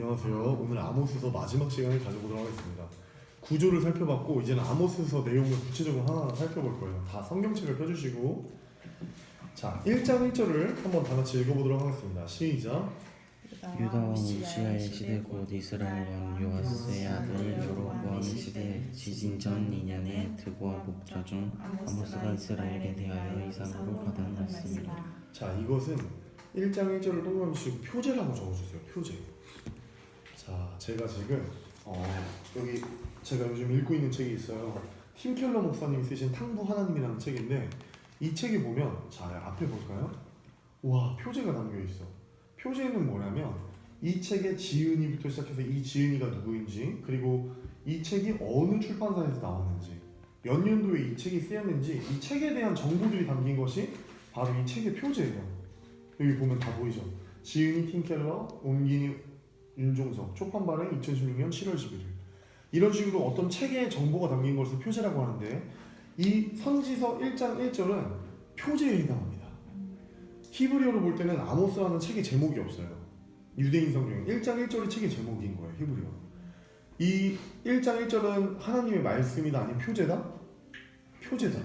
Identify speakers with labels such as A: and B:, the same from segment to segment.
A: 안녕하세요. 오늘 아모스서 마지막 시간을 가져보도록 하겠습니다. 구조를 살펴봤고 이제는 아모스서 내용을 구체적으로 하나하나 살펴볼 거예요. 다 성경책을 펴주시고 자 1장 1절을 한번 다 같이 읽어보도록 하겠습니다. 시작.
B: 유다 왕 우시아의 시대 곧 이스라엘 왕 요아스의 아들 여로보암 시대 지진 전 2년에 드고와 목자 중 아모스가 이스라엘에 대하여 이상으로 받은 말씀이라
A: 자 이것은 1장 1절을 동그라미 치고 표제라고 적어주세요. 표제. 자 제가 지금 어, 여기 제가 요즘 읽고 있는 책이 있어요. 팀 켈러 목사님이 쓰신 탕부 하나님이라는 책인데 이 책에 보면 자 앞에 볼까요? 와 표제가 담겨 있어. 표제는 뭐냐면 이 책의 지은이부터 시작해서 이 지은이가 누구인지 그리고 이 책이 어느 출판사에서 나왔는지 몇 년도에 이 책이 쓰였는지 이 책에 대한 정보들이 담긴 것이 바로 이 책의 표제예요. 여기 보면 다 보이죠. 지은이 팀켈러, 옮기니 윤종석, 초판 발행 2016년 7월 11일. 이런 식으로 어떤 책의 정보가 담긴 것을 표제라고 하는데 이 선지서 1장 1절은 표제에 해당합니다. 히브리어로 볼 때는 아모스라는 책의 제목이 없어요. 유대인 성경에 1장 1절이 책의 제목인 거예요. 히브리어. 이 1장 1절은 하나님의 말씀이다 아니면 표제다? 표제다.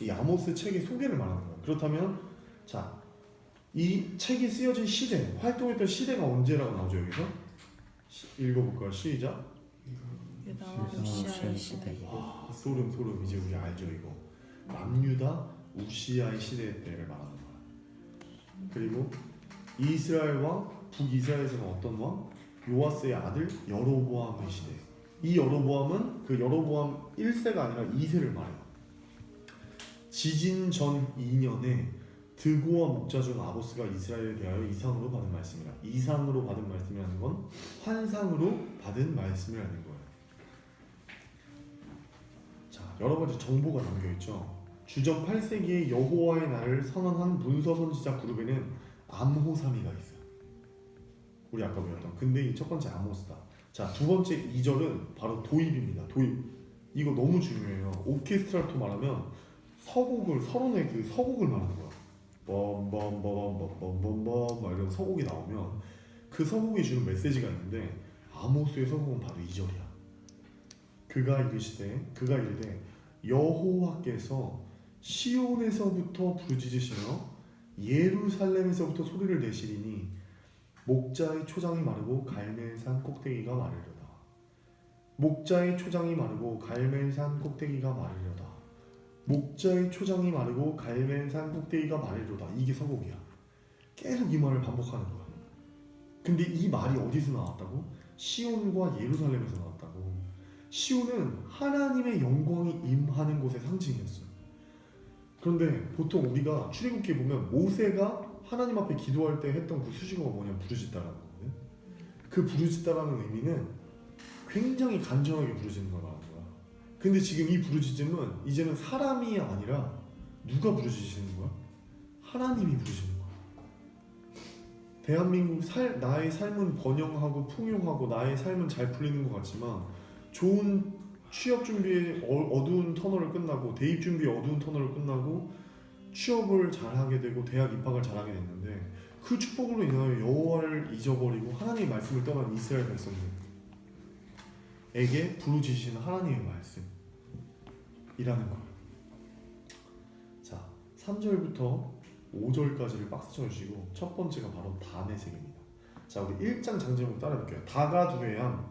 A: 이 아모스 책의 소개를 말하는 거예요. 그렇다면 자, 이 책이 쓰여진 시대, 활동했던 시대가 언제라고 나오죠 여기서? 시- 읽어볼까요? 시작.
C: 유다와
B: 유다와
C: 우시아의 시대
B: 시대
A: 와, 소름 소름 이제 우리 알죠 이거. 남유다 우시아의 시대 때를 말하는 거야. 그리고 이스라엘 왕 북이스라엘에서는 어떤 왕? 요아스의 아들 여로보암의 시대. 이 여로보암은 그 여로보암 1세가 아니라 2세를 말해요. 지진 전 2년에 드고와 목자 중 아보스가 이스라엘에 대하여 이상으로 받은 말씀이라. 이상으로 받은 말씀이라는 건 환상으로 받은 말씀이라는 거예요. 자, 여러 가지 정보가 담겨 있죠. 주전 8세기에 여호와의 날을 선언한 문서 선지자 그룹에는 암호삼이가 있어요. 우리 아까 배웠던. 근데 이 첫 번째 아모스다. 자, 두 번째 2절은 바로 도입입니다. 도입. 이거 너무 중요해요. 오케스트라로 말하면 서곡을 서론의 그 서곡을 말하는 거야. 막 이런 서곡이 나오면 그 서곡이 주는 메시지가 있는데 아모스의 서곡은 바로 2절이야. 그가 이르시되 그가 이르되 여호와께서 시온에서부터 부르짖으시며 예루살렘에서부터 소리를 내시리니 목자의 초장이 마르고 갈멜산 꼭대기가 마르려다. 목자의 초장이 마르고 갈멜산 꼭대기가 마르려다. 목자의 초장이 마르고 갈멜산 꼭대기가 마르려다. 이게 서곡이야. 계속 이 말을 반복하는 거야. 근데 이 말이 어디서 나왔다고? 시온과 예루살렘에서 나왔다고. 시온은 하나님의 영광이 임하는 곳의 상징이었어요. 그런데 보통 우리가 출애굽기에 보면 모세가 하나님 앞에 기도할 때 했던 그 수식어가 뭐냐면 부르짖다라는 거거든. 그 부르짖다라는 의미는 굉장히 간절하게 부르짖는 거야. 근데 지금 이 부르짖음은 이제는 사람이 아니라 누가 부르짖는 거야? 하나님이 부르짖는 거야. 대한민국 살, 나의 삶은 번영하고 풍요하고 나의 삶은 잘 풀리는 것 같지만 좋은 취업 준비에 어, 어두운 터널을 끝나고 대입 준비에 어두운 터널을 끝나고 취업을 잘하게 되고 대학 입학을 잘하게 됐는데 그 축복으로 인하여 여호와를 잊어버리고 하나님의 말씀을 떠난 이스라엘 백성들 에게 부르짖으시는 하나님의 말씀이라는 거예요. 자, 3절부터 5절까지를 박스 쳐주시고 첫 번째가 바로 다메색입니다. 자, 우리 1장 장제목 따라볼게요. 다가 두레양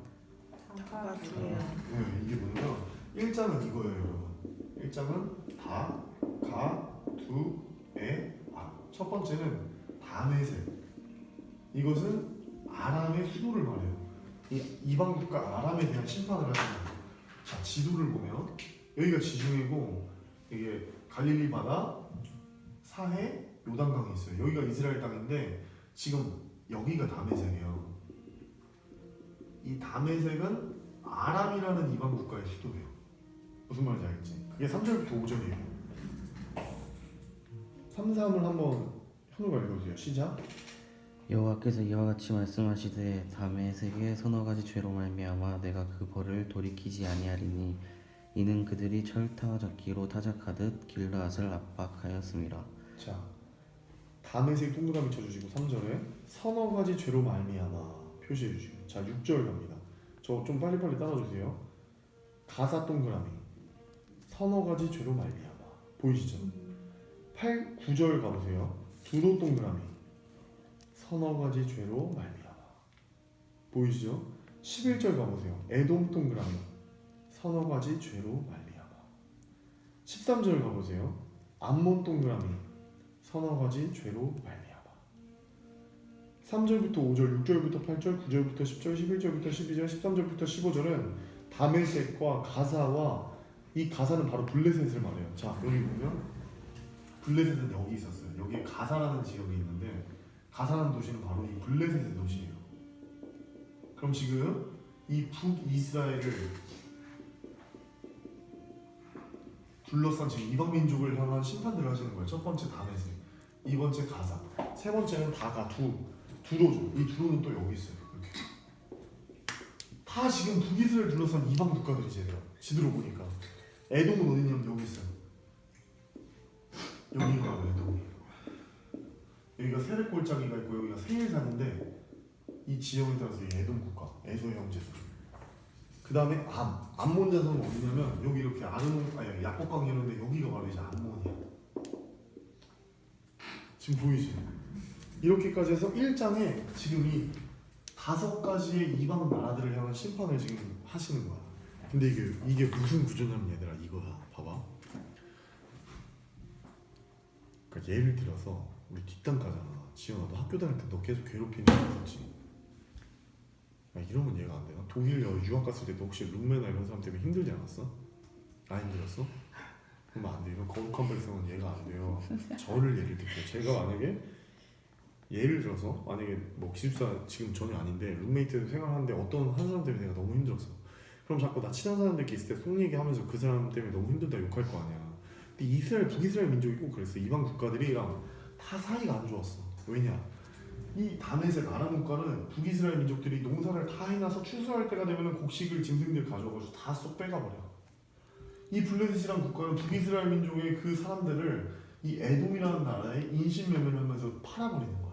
C: 다가 두야
A: 네, 이게 뭐냐면 1장은 이거예요, 여러분. 1장은 다, 가, 두, 에, 아. 첫 번째는 다메색. 이것은 아람의 수도를 말해요. 이 이방 국가 아람에 대한 심판을 거예요. 자, 지도를 보면 여기가 지중해고 이게 갈릴리 바다, 사해, 요단강이 있어요. 여기가 이스라엘 땅인데 지금 여기가 다메색이에요. 이 다메색은 아람이라는 이방 국가의 수도예요. 무슨 말인지 알겠지? 그게 3절부터 5절이에요. 3, 3을 한번 현우가 읽어주세요. 시작.
B: 여호와께서 이와 같이 말씀하시되 다음에 세계 서너 가지 죄로 말미암아 내가 그 벌을 돌이키지 아니하리니 이는 그들이 철타와 적기로 타작하듯 길르앗을 압박하였음이라
A: 자, 다메색 동그라미 쳐주시고 3절에 서너 가지 죄로 말미암아 표시해 주시고 자 6절 갑니다. 저 좀 빨리빨리 따라주세요. 가사 동그라미 서너 가지 죄로 말미암아 보이시죠? 8, 9절 가보세요. 두로 동그라미 서너 가지 죄로 말미암아 보이시죠? 11절 가보세요. 에돔 동그라미 서너 가지 죄로 말미암아 13절 가보세요. 암몬 동그라미 서너 가지 죄로 말미암아 3절부터 5절, 6절부터 8절, 9절부터 10절, 11절부터 12절, 13절부터 15절은 다메섹과 가사와 이 가사는 바로 블레셋을 말해요. 자 여기 보면 블레셋은 여기 있었어요. 여기 가사라는 지역이 있는데 가사라는 도시는 바로 이 블레셋의 도시예요. 그럼 지금 이 북이스라엘을 둘러싼 지금 이방 민족을 향한 심판들을 하시는 거예요. 첫 번째 다메섹, 이 번째 가사, 세 번째는 다가 두 두로죠. 이 두로는 또 여기 있어요. 이렇게 다 지금 북이스라엘 둘러싼 이방 국가들이 제대로 지도로 보니까 에돔은 어디냐면 여기 있어요. 여기가 에돔이에요. 여기가 세례골짜기가 있고 여기가 세일산인데 이 지형에 따라서 이 에돔 국가, 에도의 형제들. 그 다음에 암, 암몬 자손은 어디냐면 여기 이렇게 아니 야곱강이 있는데 여기가 바로 이제 암몬이야. 지금 보이지? 이렇게까지 해서 1장에 지금 이 다섯 가지의 이방 나라들을 향한 심판을 지금 하시는 거야. 근데 이게 이게 무슨 구조냐면 얘들아 이거야. 봐봐. 그러니까 예를 들어서 우리 뒷담 가잖아. 지연아 너 학교 다닐 때 너 계속 괴롭히는 거 있었지? 야, 이러면 이해가 안 되나? 독일 여 유학 갔을 때너 혹시 룸메나 이런 사람 때문에 힘들지 않았어? 안 힘들었어? 그러면 안 돼. 이런 거룩한 발성은 이해가 안 돼요. 저를 예를 들게요. 제가 만약에 예를 들어서 만약에 뭐 기숙사 지금 전혀 아닌데 룸메이트 생활하는데 어떤 한 사람 때문에 내가 너무 힘들었어. 그럼 자꾸 나 친한 사람들끼리 있을 때 속 얘기하면서 그 사람 때문에 너무 힘들다 욕할 거 아니야. 근데 이스라엘 북이스라엘 민족이 꼭 그랬어. 이방 국가들이랑 다 사이가 안 좋았어. 왜냐? 이 다메섹 국가는 북이스라엘 민족들이 농사를 다 해놔서 추수할 때가 되면은 곡식을 짐승들 가져가지고 다쏙 빼가버려. 이 블레셋이란 국가는 북이스라엘 민족의 그 사람들을 이 에돔이라는 나라에 인신매매하면서 팔아버리는 거야.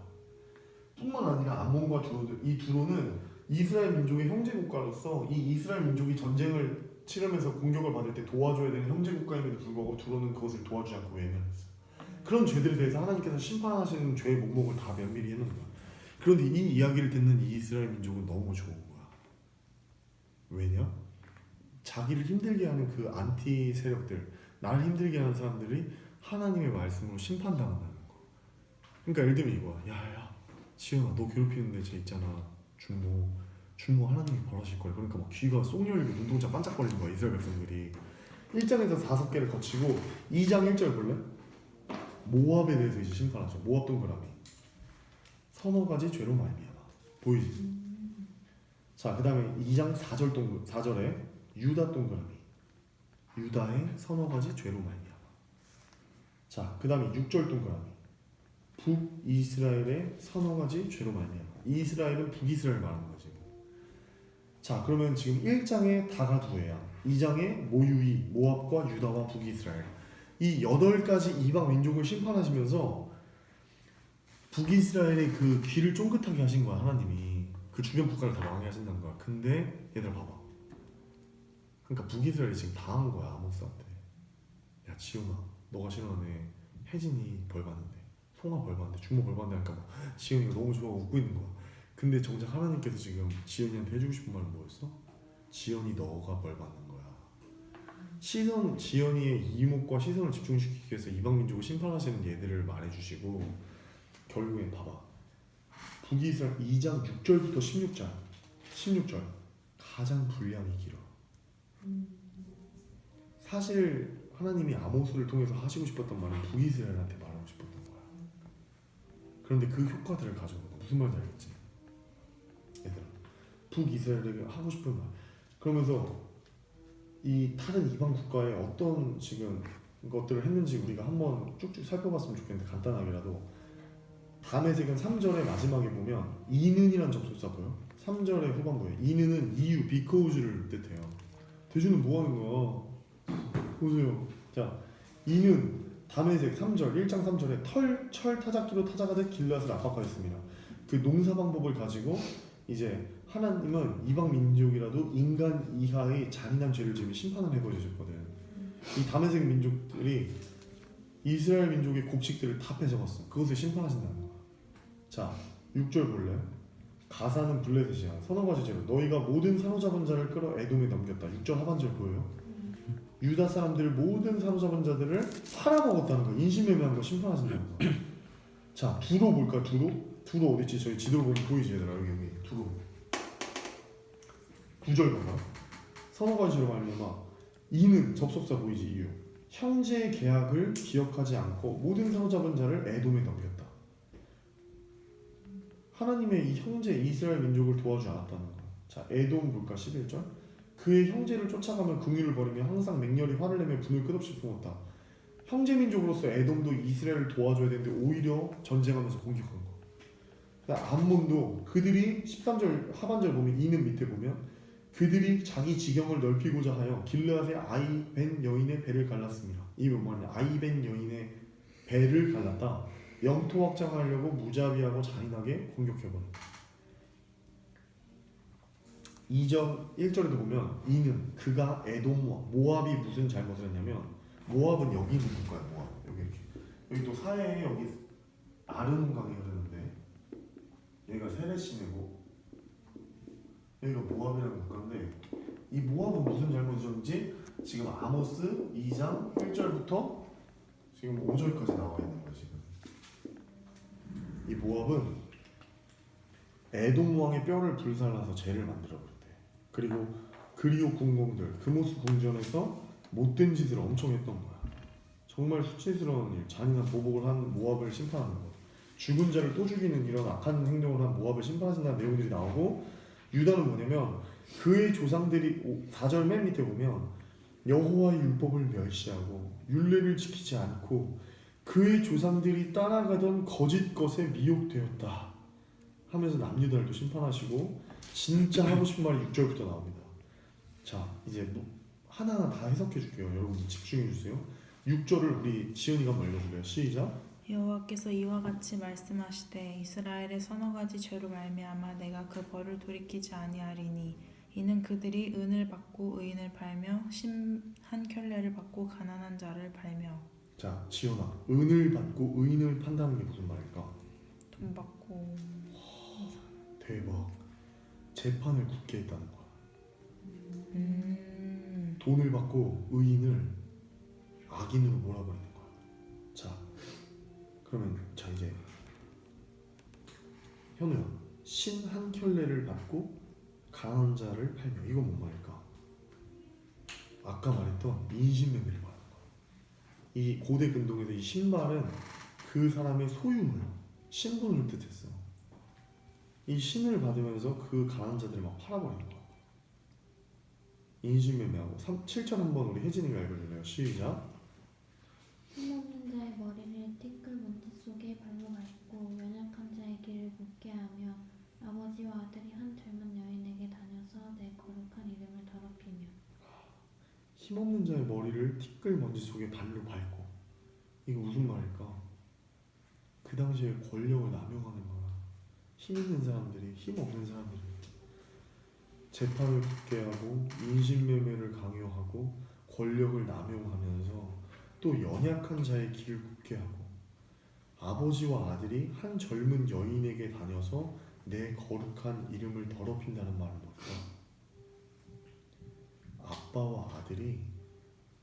A: 뿐만 아니라 암몬과 두로들 이 두로는 이스라엘 민족의 형제 국가로서 이 이스라엘 민족이 전쟁을 치르면서 공격을 받을 때 도와줘야 되는 형제 국가임에도 불구하고 두로는 그것을 도와주지 않고 외면했어. 그런 죄들에 대해서 하나님께서 심판하시는 죄의 목록을 다 면밀히 해놓은 거야. 그런데 이 이야기를 듣는 이 이스라엘 민족은 너무 좋은 거야. 왜냐? 자기를 힘들게 하는 그 안티 세력들, 나를 힘들게 하는 사람들이 하나님의 말씀으로 심판당한다는 거. 그러니까 예를 들면 이거야. 야야, 지현아, 너 괴롭히는데 쟤 있잖아. 준모, 준모 하나님이 벌하실 거야. 그러니까 막 귀가 쏙 열리고 눈동자 반짝거리는 거야 이스라엘 백성들이. 1장에서 다섯 개를 거치고 2장 1절 볼래? 모압에 대해서 이제 심판하죠. 모압 동그라미. 서너 가지 죄로 말미암아. 보이지? 자, 그다음에 2장 4절 동 4절에 유다 동그라미. 유다의 서너 가지 죄로 말미암아. 자, 그다음에 6절 동그라미. 북이스라엘의 서너 가지 죄로 말미암아. 이스라엘은 북이스라엘 말하는 거지. 자, 그러면 지금 1장에 다가 두 해야. 2장에 모유이, 모압과 유다와 북이스라엘. 이 여덟 가지 이방 민족을 심판하시면서 북이스라엘의 그 귀를 쫑긋하게 하신 거야 하나님이. 그 주변 국가를 다 망하게 하신다는 거야. 근데 얘들 봐봐. 그러니까 북이스라엘이 지금 당한 거야 아모스한테. 야 지훈아 너가 싫어하네 혜진이 벌 받는데 송아 벌 받는데 주모 벌 받는데 하니까 막 지훈이가 너무 좋아하고 웃고 있는 거야. 근데 정작 하나님께서 지금 지연이한테 해주고 싶은 말은 뭐였어? 지연이 너가 벌 받는 시선 지연이의 이목과 시선을 집중시키기 위해서 이방 민족을 심판하시는 예들을 말해주시고 결국엔 봐봐. 북이스라엘 2장 6절부터 16절 16절 가장 분량이 길어. 사실 하나님이 아모스를 통해서 하시고 싶었던 말은 북이스라엘한테 말하고 싶었던 거야. 그런데 그 효과들을 가져온 거야 무슨 말인지 알겠지? 얘들아 북이스라엘에게 하고 싶은 말. 그러면서 이 다른 이방 국가에 어떤 지금 것들을 했는지 우리가 한번 쭉쭉 살펴봤으면 좋겠는데 간단하게라도 다메섹은 3절의 마지막에 보면 이는이란 접속사 보여? 3절의 후반부에 이는은 이유, 비코우즈를 뜻해요 대주는 뭐 하는 거야? 보세요 자 이는 다메섹 3절 1장 3절에 털, 철 타작기로 타작하듯 길앗을 압박하였습니다 그 농사 방법을 가지고 이제 하나님은 이방 민족이라도 인간 이하의 잔인한 죄를 지으면 심판을 해버리셨거든. 이 다메섹 민족들이 이스라엘 민족의 곡식들을 다 뺏어갔어. 그것을 심판하신다는 거야. 자, 6절 볼래? 가사는 블레셋이야. 선어 가지제로 너희가 모든 사로잡은 자를 끌어 에돔에 넘겼다. 6절 하반절 보여요? 유다 사람들 모든 사로잡은 자들을 팔아먹었다는 거. 인신매매한 거 심판하신다는 거. 자, 두로 볼까? 두로? 두로 어딨지? 저희 지도로 보면 보이지 얘들아 여기 여기 두로. 9절 봐봐. 선어 가지로 말미암아 이는 접속사 보이지 이유. 형제의 계약을 기억하지 않고 모든 사로잡은 자를 에돔에 넘겼다. 하나님의 이 형제 이스라엘 민족을 도와주지 않았다는 거야. 자, 에돔 볼까 11절. 그의 형제를 쫓아가며 긍휼을 버리며 항상 맹렬히 화를 내며 분을 끝없이 품었다. 형제 민족으로서 에돔도 이스라엘을 도와줘야 되는데 오히려 전쟁하면서 공격한 거. 암몬도 그들이 13절 하반절 보면 이는 밑에 보면 그들이 자기 지경을 넓히고자 하여 길르앗의 아이벤 여인의 배를 갈랐습니다. 이게 뭐냐? 아이벤 여인의 배를 갈랐다. 영토 확장하려고 무자비하고 잔인하게 공격해버린. 2절 1절에도 보면 이는 그가 에돔과 모압이 무슨 잘못을 했냐면 모압은 여기 있는 국가야 모압 여기 이렇게 여기 또 사해에 여기 아르논 강이 흐르는 데 여기가 세레시네고 여기가 모압이라는 국가인데 이 모압은 무슨 잘못이었는지 지금 아모스 2장 1절부터 지금 5절까지 나와 있는 거야 지금 이 모압은 에돔 왕의 뼈를 불살라서 죄를 만들어 버렸대. 그리고 그리오 궁공들 금오스 궁전에서 못된 짓을 엄청 했던 거야. 정말 수치스러운 일, 잔인한 보복을 한 모압을 심판하는 거. 죽은 자를 또 죽이는 이런 악한 행동을 한 모압을 심판하신다는 내용들이 나오고 유다는 뭐냐면 그의 조상들이 4절 맨 밑에 보면 여호와의 율법을 멸시하고 율례를 지키지 않고 그의 조상들이 따라가던 거짓 것에 미혹되었다 하면서 남유다를 심판하시고 진짜 하고 싶은 말이 6절부터 나옵니다. 자 이제 뭐 하나하나 다 해석해 줄게요. 여러분 집중해 주세요. 6절을 우리 지은이가 한번 읽어줄래요? 시작.
C: 여호와께서 이와 같이 말씀하시되 이스라엘의 서너 가지 죄로 말미암아 내가 그 벌을 돌이키지 아니하리니 이는 그들이 은을 받고 의인을 팔며 심한 켤레를 받고 가난한 자를 팔며
A: 자 지연아 은을 받고 의인을 판다는 게 무슨 말일까?
C: 돈 받고
A: 대박 재판을 굳게 했다는 거야.
C: 음
A: 돈을 받고 의인을 악인으로. 자, 그러면 자 이제 현우야, 신 한 켤레를 받고 가난한 자를 팔며 이건 뭔 말일까? 아까 말했던 인신매매를 말하는 거야. 이 고대 근동에서 이 신발은 그 사람의 소유물, 신분을 뜻했어. 이 신을 받으면서 그 가난한 자들을 막 팔아버리는 거야. 인신매매하고 3, 7절 한번 우리 혜진이가 읽어줄래요? 시작.
D: 힘없는 자의 머리를 티끌 먼지 속에 발로 밟고 연약한 자의 길을 묻게 하며 아버지와 아들이 한 젊은 여인에게 다녀서 내 거룩한 이름을 더럽히며
A: 힘없는 자의 머리를 티끌 먼지 속에 발로 밟고 이거 무슨 말일까? 그 당시에 권력을 남용하는 거야. 힘 있는 사람들이 힘 없는 사람들이 재판을 붙게 하고 인신매매를 강요하고 권력을 남용하면서 또 연약한 자의 길을 굽게 하고 아버지와 아들이 한 젊은 여인에게 다녀서 내 거룩한 이름을 더럽힌다는 뭘까? 아빠와 아들이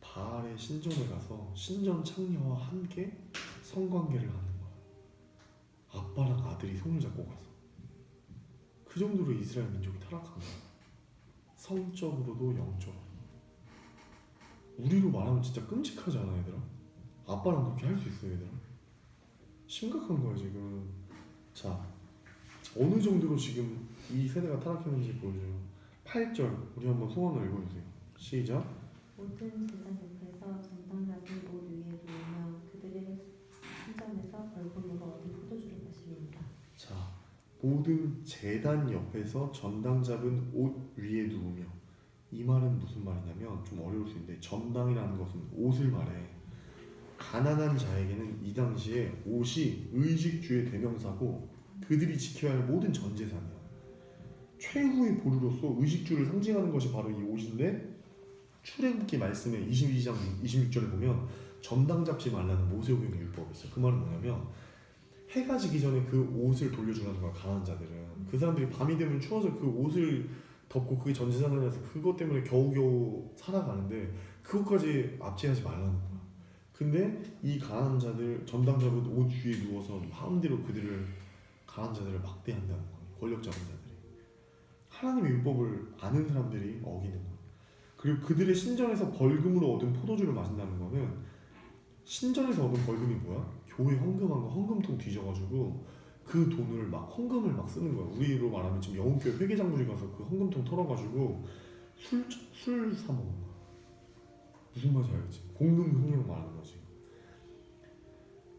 A: 바알의 신전에 가서 신전 창녀와 함께 성관계를 하는 거야. 아빠랑 아들이 손을 잡고 가서 그 정도로 이스라엘 민족이 타락한 거야. 성적으로도 영적으로. 우리로 말하면 진짜 끔찍하지 않아 얘들아? 아빠랑 그렇게 할 수 있어 얘들아? 심각한 거야 지금. 자 어느 정도로 지금 이 세대가 타락했는지 보여줘요. 8절 우리 한번 소원을 읽어주세요. 시작.
E: 모든 재단 옆에서 전당자들 옷 위에 누우며 그들의 신전에서 벌금으로 얻은 포도주를 마십니다.
A: 자, 모든 재단 옆에서 전당 잡은 옷 위에 누우며 이 말은 무슨 말이냐면 좀 어려울 수 있는데 전당이라는 것은 옷을 말해. 가난한 자에게는 이 당시에 옷이 의식주의 대명사고 그들이 지켜야 할 모든 전 재산이야. 최후의 보루로서 의식주를 상징하는 것이 바로 이 옷인데 출애굽기 말씀에 22장 26절에 보면 전당 잡지 말라는 모세오경의 율법이 있어요. 그 말은 뭐냐면 해가 지기 전에 그 옷을 돌려주라는 거야 가난한 자들은 그 사람들이 밤이 되면 추워서 그 옷을 덮고 그게 전세산이라서 그것 때문에 겨우겨우 살아가는데 그것까지 압제하지 말라는 거야. 근데 이 가난한 자들 전당 잡은 옷 위에 누워서 마음대로 그들을 가난한 자들을 막대한다는 거야. 권력 잡은 자들이 하나님의 율법을 아는 사람들이 어기는 거야. 그리고 그들의 신전에서 벌금으로 얻은 포도주를 마신다는 거는 신전에서 얻은 벌금이 뭐야? 교회 헌금한 거 헌금통 뒤져가지고 그 돈을 막 헌금을 막 쓰는 거야. 우리로 말하면 지금 영웅교회 회계장부에 가서 그 헌금통 털어가지고 술 술 사 먹는 거야. 무슨 말인지 알겠지? 공금 흥행 말하는 거지.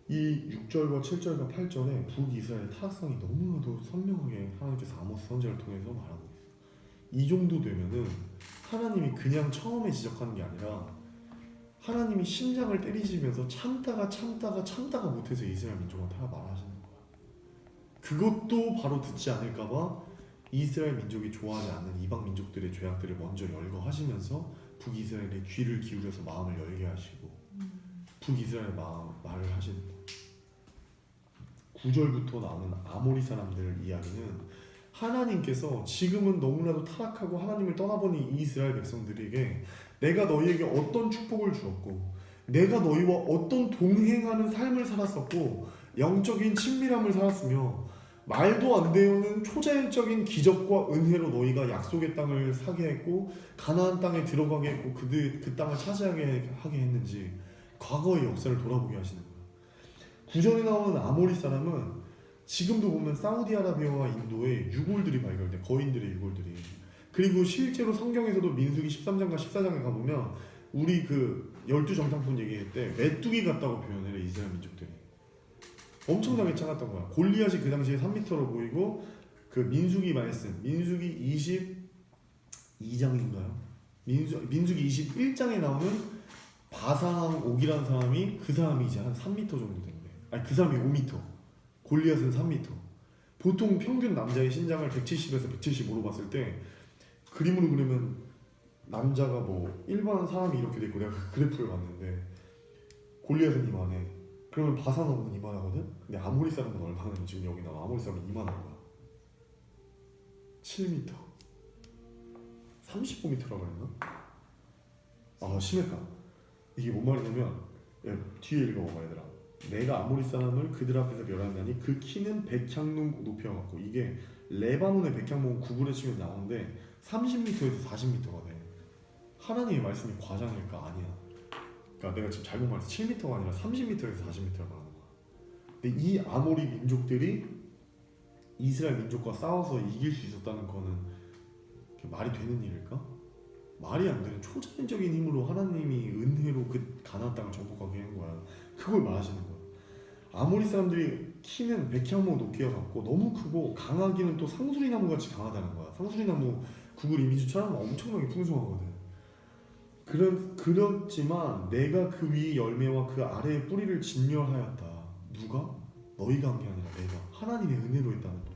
A: 이 6절과 7절과 8절에 북이스라엘 타락성이 너무나도 선명하게 하나님께서 아모스 선지자를 통해서 말하고 있어요. 이 정도 되면은 하나님이 그냥 처음에 지적하는 게 아니라 하나님이 심장을 때리시면서 참다가 참다가 참다가 못해서 이스라엘 민족한테 말하시는 거야. 그것도 바로 듣지 않을까봐 이스라엘 민족이 좋아하지 않는 이방 민족들의 죄악들을 먼저 열거하시면서 북이스라엘의 귀를 기울여서 마음을 열게 하시고 북이스라엘 마음 말을 하시는 거야. 9절부터 나오는 아모리 사람들 이야기는 하나님께서 지금은 너무나도 타락하고 하나님을 떠나보니 이 이스라엘 백성들에게 내가 너희에게 어떤 축복을 주었고 내가 너희와 어떤 동행하는 삶을 살았었고 영적인 친밀함을 살았으며 말도 안 되는 초자연적인 기적과 은혜로 너희가 약속의 땅을 사게 했고 가나안 땅에 들어가게 했고 그들 그 땅을 차지하게 하게 했는지 과거의 역사를 돌아보게 하시는. 구절에 나오는 아모리 사람은 지금도 보면 사우디아라비아와 인도에 유골들이 발견돼 거인들의 유골들이. 그리고 실제로 성경에서도 민수기 13장과 14장에 가보면 우리 그 열두 정상품 얘기할 때 메뚜기 같다고 표현을 해 이스라엘 민족들이. 엄청나게 작았던 거야. 골리앗이 그 당시에 3m로 보이고 그 민수기 말씀 민수기 22장인가요? 민수, 민수기 21장에 나오는 바상 옥이라는 사람이 그 사람이 이제 한 3m 정도 된대 아니 그 사람이 5m 골리앗은 3m. 보통 평균 남자의 신장을 170에서 175로 봤을 때 그림으로 그리면 남자가 뭐 일반 사람이 이렇게 되고 내가 그 그래프를 봤는데 골리앗은 이만해. 그러면 바사노는 이만하거든. 근데 아모리 사람은 얼마나 지금 여기 나와 아모리 사람은 이만한 거야. 7m. 35m라고 했나? 아 심했다. 이게 뭔 말이냐면 야, 뒤에 읽어봐 얘들아. 내가 아모리 사람을 그들 앞에서 멸한다니 그 키는 백향농 높여갖고 이게 레바논의 백향목은 구글에 치면 나오는데 30m에서 40m가 돼. 하나님의 말씀이 과장일까? 아니야. 그러니까 내가 지금 잘못 말해서 7m가 아니라 30m에서 40m를 말하는 거야. 근데 이 아모리 민족들이 이스라엘 민족과 싸워서 이길 수 있었다는 거는 말이 되는 일일까? 말이 안 되는 초자연적인 힘으로 하나님이 은혜로 그 가나안 땅을 정복하게 한 거야 그걸 말하시는 거야. 아모리 사람들이 키는 백향목 높이가 같고 너무 크고 강하기는 또 상수리 나무 같이 강하다는 거야. 상수리 나무 구글 이미지처럼 엄청나게 풍성하거든. 그런 그렇지만 내가 그 위 열매와 그 아래의 뿌리를 진멸하였다. 누가? 너희가 한 게 아니라 내가 하나님의 은혜로 했다는 거야.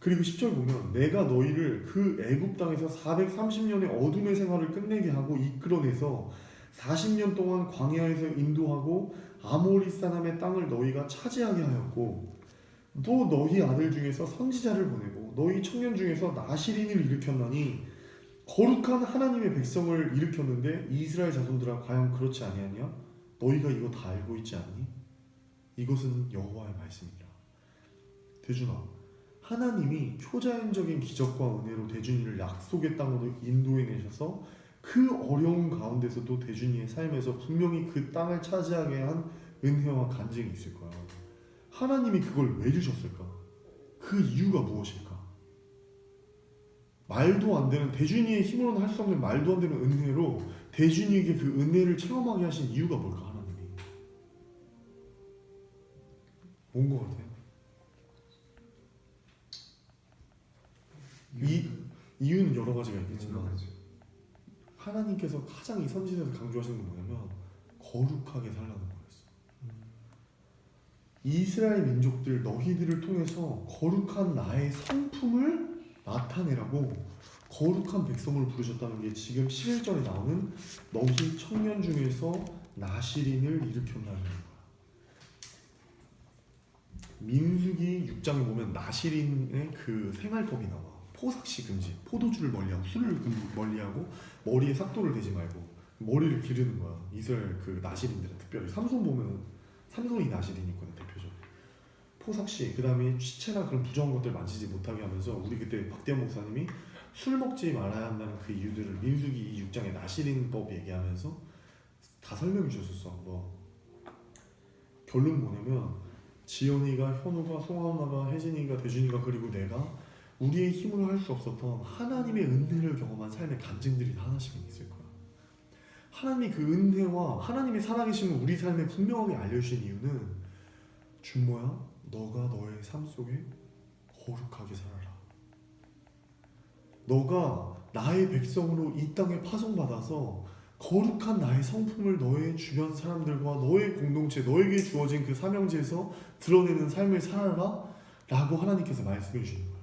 A: 그리고 10절 보면 내가 너희를 그 애굽 땅에서 430년의 어둠의 생활을 끝내게 하고 이끌어내서 40년 동안 광야에서 인도하고 아모리 사람의 땅을 너희가 차지하게 하였고 또 너희 아들 중에서 선지자를 보내고 너희 청년 중에서 나시린을 일으켰나니 거룩한 하나님의 백성을 일으켰는데 이스라엘 자손들아 과연 그렇지 아니하냐? 너희가 이거 다 알고 있지 않니? 이것은 여호와의 말씀이라. 대준아 하나님이 초자연적인 기적과 은혜로 대준이를 약속의 땅으로 인도해 내셔서 그 어려운 가운데서도 대준이의 삶에서 분명히 그 땅을 차지하게 한 은혜와 간증이 있을 거야. 하나님이 그걸 왜 주셨을까? 그 이유가 무엇일까? 말도 안 되는 대준이의 힘으로는 할 수 없는 말도 안 되는 은혜로 대준이에게 그 은혜를 체험하게 하신 이유가 뭘까 하나님이? 뭔것 같아요? 이 이유는 여러 가지가 있겠지만 하나님께서 가장 이 선지서에서 강조하시는 건 뭐냐면 거룩하게 살라는 거였어. 이스라엘 민족들 너희들을 통해서 거룩한 나의 성품을 나타내라고 거룩한 백성을 부르셨다는 게 지금 11절에 나오는 너희 청년 중에서 나시린을 일으켰다는 거야. 민수기 6장에 보면 나시린의 그 생활법이 나와. 포삭시 금지, 포도주를 멀리하고 술을 금- 멀리하고 머리에 삭도를 대지 말고 머리를 기르는 거야. 이스라엘 그 나시린들은 특별히 삼손 보면 삼손이 나시린이거든 대표적. 포삭시 그다음에 시체나 그런 부정한 것들 만지지 못하게 하면서 우리 그때 박대현 목사님이 술 먹지 말아야 한다는 그 이유들을 민수기 6장의 나시린법 얘기하면서 다 설명해 주셨었어. 뭐 결론 뭐냐면 지연이가 현우가 송하나가 혜진이가 대준이가 그리고 내가 우리의 힘으로 할 수 없었던 하나님의 은혜를 경험한 삶의 다 하나씩은 있을 거야. 하나님이 그 은혜와 하나님의 살아계심을 우리 삶에 분명하게 알려주신 이유는 준모야 너가 너의 삶 속에 거룩하게 살아라. 너가 나의 백성으로 이 땅에 파송받아서 거룩한 나의 성품을 너의 주변 사람들과 너의 공동체, 너에게 주어진 그 사명지에서 드러내는 삶을 살아라 라고 하나님께서 말씀해 주시는 거야.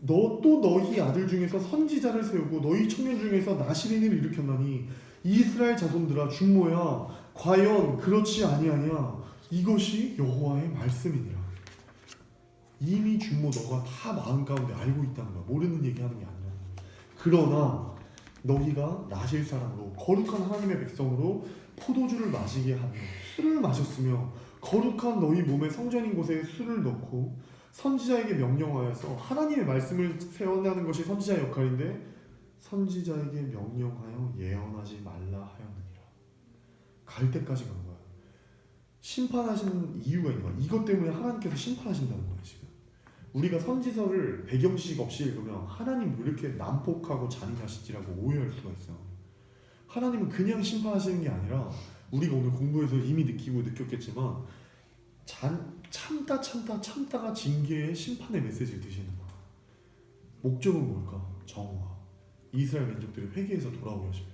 A: 너 또 너희 아들 중에서 선지자를 세우고 너희 청년 중에서 나시린을 일으켰나니 이스라엘 자손들아 중모야 과연 그렇지 아니하냐 이것이 여호와의 말씀이니라. 이미 중모 너가 다 마음 가운데 알고 있다는 거야. 모르는 얘기하는 게 아니라. 그러나 너희가 나실 사람으로 거룩한 하나님의 백성으로 포도주를 마시게 하며 술을 마셨으며 거룩한 너희 몸의 성전인 곳에 술을 넣고 선지자에게 명령하여서 하나님의 말씀을 세워나는 것이 선지자의 역할인데 선지자에게 명령하여 예언하지 말라 하였느니라. 갈 때까지 간 거야. 심판하시는 이유가 있는 거야. 이것 때문에 하나님께서 심판하신다는 거야 지금. 우리가 선지서를 배경 지식 없이 읽으면 하나님 왜 이렇게 난폭하고 잔인하시지라고 오해할 수가 있어. 하나님은 그냥 심판하시는 게 아니라 우리가 오늘 공부해서 이미 느끼고 느꼈겠지만 잔, 참다 참다 참다가 징계의 심판의 메시지를 드시는 거야. 목적은 뭘까? 정화. 이스라엘 민족들이 회개해서 돌아오게 하시고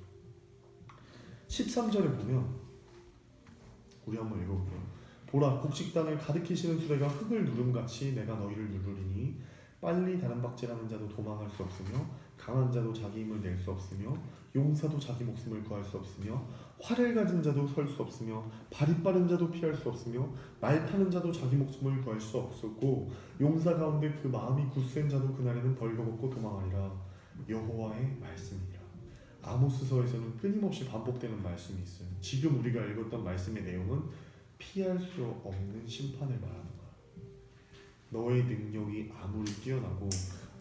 A: 13절에 보면 우리 한번 읽어볼게요. 보라 곡식단을 가득히 실은 수레가 흙을 누름같이 내가 너희를 누르리니 빨리 다른 박질하는 자도 도망할 수 없으며 강한 자도 자기 힘을 낼 수 없으며 용사도 자기 목숨을 구할 수 없으며 활을 가진 자도 설 수 없으며 발이 빠른 자도 피할 수 없으며 말 타는 자도 자기 목숨을 구할 수 없었고 용사 가운데 그 마음이 굳센 자도 그날에는 벌거벗고 도망하리라. 여호와의 말씀이라. 아모스서에서는 끊임없이 반복되는 말씀이 있어요. 지금 우리가 읽었던 말씀의 내용은 피할 수 없는 심판을 거야 너의 능력이 아무리 뛰어나고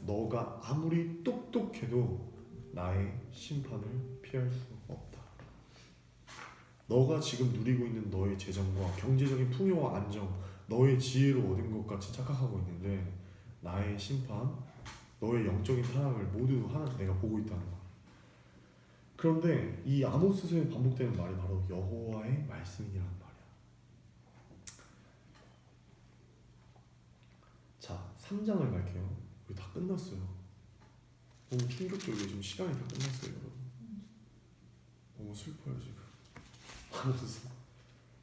A: 너가 아무리 똑똑해도 나의 심판을 피할 수 없다. 너가 지금 누리고 있는 너의 재정과 경제적인 풍요와 안정, 너의 지혜로 얻은 것 같이 착각하고 있는데 나의 심판, 너의 영적인 타락을 모두 하나 내가 보고 있다는 거야. 그런데 이 아모스서에 반복되는 말이 바로 여호와의 말씀이라는 말이야. 자, 3장을 갈게요. 이거 다 끝났어요. 너무 충격적이에요. 지금 시간이 다 끝났어요, 여러분. 너무 슬퍼요 지금. 아모스서.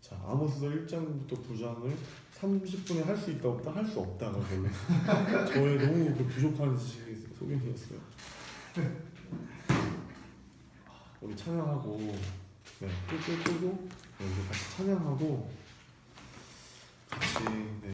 A: 자, 아모스서 1장부터 9장을 30분에 할 수 있다 없다 할 수 없다가 원래 저의 너무 그 부족한 소견이었어요. 우리 찬양하고 네, 끄고 끄고 네, 이제 같이 찬양하고 같이 네.